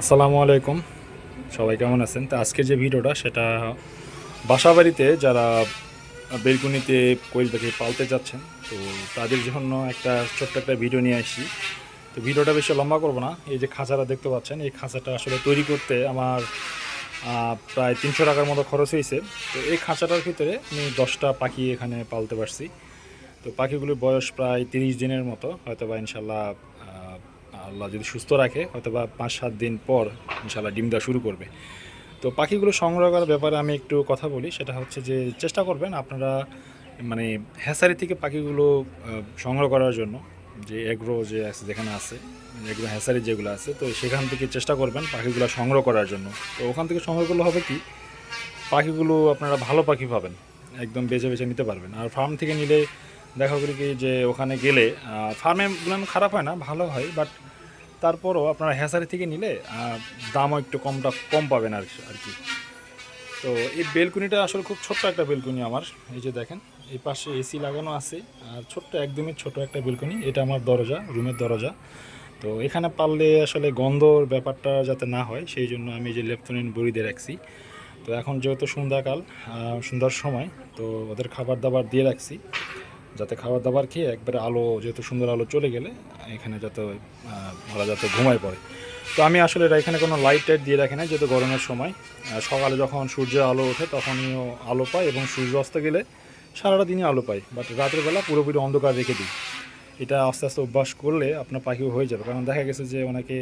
আসসালামু আলাইকুম। সবাই কেমন আছেন? তো আজকের যে ভিডিওটা, সেটা বাসাবাড়িতে যারা বেলকুনিতে কোয়েল পাখি পালতে যাচ্ছেন, তো তাদের জন্য একটা ছোট্ট একটা ভিডিও নিয়ে আসছি। তো ভিডিওটা বেশি লম্বা করব না। এই যে খাঁচাটা দেখতে পাচ্ছেন, এই খাঁচাটা আসলে তৈরি করতে আমার প্রায় তিনশো টাকার মতো খরচ হয়েছে। তো এই খাঁচাটার ভিতরে আমি দশটা পাখি এখানে পালতে পারছি। তো পাখিগুলির বয়স প্রায় তিরিশ দিনের মতো হয়তো বা ইনশাল্লাহ আল্লাহ যদি সুস্থ রাখে হয়তো বা পাঁচ সাত দিন পর ইনশাল্লাহ ডিম দেওয়া শুরু করবে। তো পাখিগুলো সংগ্রহ করার ব্যাপারে আমি একটু কথা বলি, সেটা হচ্ছে যে চেষ্টা করবেন আপনারা মানে হ্যাসারি থেকে পাখিগুলো সংগ্রহ করার জন্য, যে এগ্রো যে আছে, যেখানে আছে, এগ্রো হ্যাসারি যেগুলো আছে, তো সেখান থেকে চেষ্টা করবেন পাখিগুলো সংগ্রহ করার জন্য। তো ওখান থেকে সংগ্রহ করলে হবে কি, পাখিগুলো আপনারা ভালো পাখি পাবেন, একদম বেছে বেছে নিতে পারবেন। আর ফার্ম থেকে নিলে দেখা করি কি যে ওখানে গেলে ফার্মে গুলো খারাপ হয় না, ভালো হয়, বাট তারপরও আপনারা হ্যাসারি থেকে নিলে দামও একটু কমটা কম পাবেন আর আর কি। তো এই বেলকুনিটা আসলে খুব ছোট্ট একটা বেলকুনি আমার, এই যে দেখেন, এই পাশে এসি লাগানো আছে, আর ছোট্ট, একদমই ছোট একটা বেলকুনি, এটা আমার দরজা, রুমের দরজা। তো এখানে পারলে আসলে গন্ধর ব্যাপারটা যাতে না হয়, সেই জন্য আমি যে লেফটেন্যান্ট বড়ি দিয়ে রাখছি। তো এখন যেহেতু সন্ধ্যাকাল সন্ধ্যার সময়, তো ওদের খাবার দাবার দিয়ে রাখছি। যাতে খাবার দাবার খেয়ে একবারে আলো, যেহেতু সুন্দর আলো চলে গেলে, এখানে যাতে ওরা যাতে ঘুমায় পড়ে। তো আমি আসলে এটা এখানে কোনো লাইট টাইট দিয়ে রাখি না যেহেতু গরমের সময়। সকালে যখন সূর্যের আলো ওঠে, তখনইও আলো পায় এবং সূর্য অস্ত গেলে সারাটা দিনই আলো পাই। বাট রাতের বেলা পুরোপুরি অন্ধকার রেখে দিই। এটা আস্তে আস্তে অভ্যাস করলে আপনার পাখিও হয়ে যাবে। কারণ দেখা গেছে যে অনেকে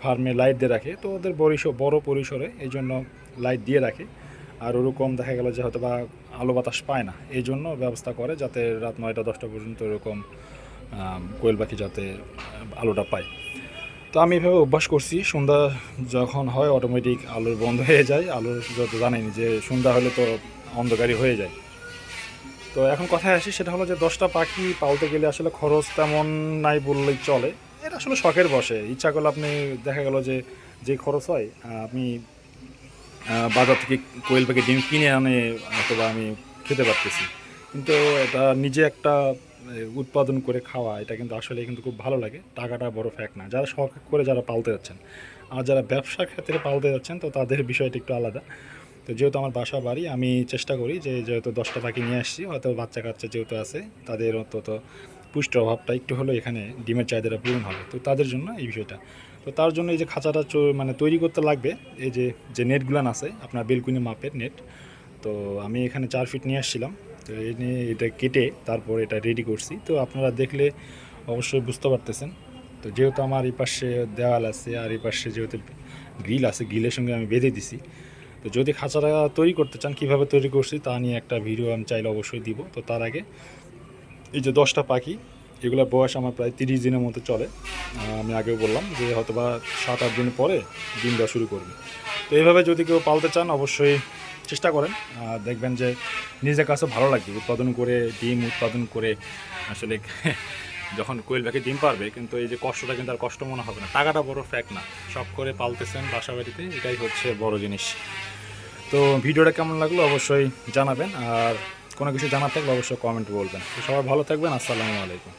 ফার্মে লাইট দিয়ে রাখে, তো ওদের পরিসর বড় পরিসরে এই জন্য লাইট দিয়ে রাখে। আর ওরকম দেখা গেল যে হয়তো বা আলো বাতাস পায় না। এই জন্য ব্যবস্থা করে যাতে রাত নয়টা, দশটা পর্যন্ত এরকম কোয়েল পাখি যাতে আলোটা পায়। তো আমি এভাবে অভ্যাস করছি, সন্ধ্যা যখন হয় অটোমেটিক আলোর বন্ধ হয়ে যায়। আলোর যত জানেনি যে সন্ধ্যা হলে তো অন্ধকারই হয়ে যায়। তো এখন কথায় আসি, সেটা হলো যে দশটা পাখি পালতে গেলে আসলে খরচ তেমন নাই বললেই চলে। এটা আসলে শখের বসে। ইচ্ছা করলে আপনি দেখা গেল যে যে খরচ হয় আপনি বাজার থেকে কোয়েল পাখি ডিম কিনে আনে, অথবা আমি খেতে পারতেছি। কিন্তু এটা নিজে একটা উৎপাদন করে খাওয়া, এটা কিন্তু আসলে কিন্তু খুব ভালো লাগে। টাকাটা বড় ফ্যাক না। যারা শখ করে যারা পালতে যাচ্ছেন, আর যারা ব্যবসা ক্ষেত্রে পালতে যাচ্ছেন, তো তাদের বিষয়টা একটু আলাদা। তো যেহেতু আমার বাসা বাড়ি, আমি চেষ্টা করি যে যেহেতু দশটা পাখি নিয়ে আসছি, হয়তো বাচ্চা কাচ্চা যেহেতু আছে, তাদের অন্তত পুষ্টির অভাবটা একটু হলেও এখানে ডিমের চাহিদাটা পূরণ হবে। তো তাদের জন্য এই বিষয়টা। তো তার জন্য এই যে খাঁচাটা মানে তৈরি করতে লাগবে, এই যে যে নেটগুলান আছে, আপনার বেলকুনি মাপের নেট। তো আমি এখানে চার ফিট নিয়ে আসছিলাম, তো এই নিয়ে এটা কেটে তারপর এটা রেডি করছি। তো আপনারা দেখলে অবশ্যই বুঝতে পারতেছেন। তো যেহেতু আমার এই পাশে দেওয়াল আছে আর এই পাশে যেহেতু গ্রিল আছে, গ্রিলের সঙ্গে আমি বেঁধে দিছি। তো যদি খাঁচাটা তৈরি করতে চান, কীভাবে তৈরি করছি তা নিয়ে একটা ভিডিও আমি চাইলে অবশ্যই দিব। তো তার আগে এই যে দশটা পাখি এগুলোর বয়স আমার প্রায় তিরিশ দিনের মতো চলে। আমি আগেও বললাম যে হয়তো বা সাত, আট দিন পরে ডিম দেওয়া শুরু করবে। তো এইভাবে যদি কেউ পালতে চান, অবশ্যই চেষ্টা করেন। দেখবেন যে নিজের কাছে ভালো লাগবে উৎপাদন করে, ডিম উৎপাদন করে। আসলে যখন কোয়েল পাখি ডিম পারবে, কিন্তু এই যে কষ্টটা কিন্তু আর কষ্ট মনে হবে না। টাকাটা বড় ফ্যাক্ট না। শখ করে পালতেছেন বাসা বাড়িতে এটাই হচ্ছে বড় জিনিস। তো ভিডিওটা কেমন লাগল অবশ্যই জানাবেন, আর কোনো কিছু জানার থাকলে অবশ্যই কমেন্ট বলবেন। তো সবাই ভালো থাকবেন, আসসালামু আলাইকুম।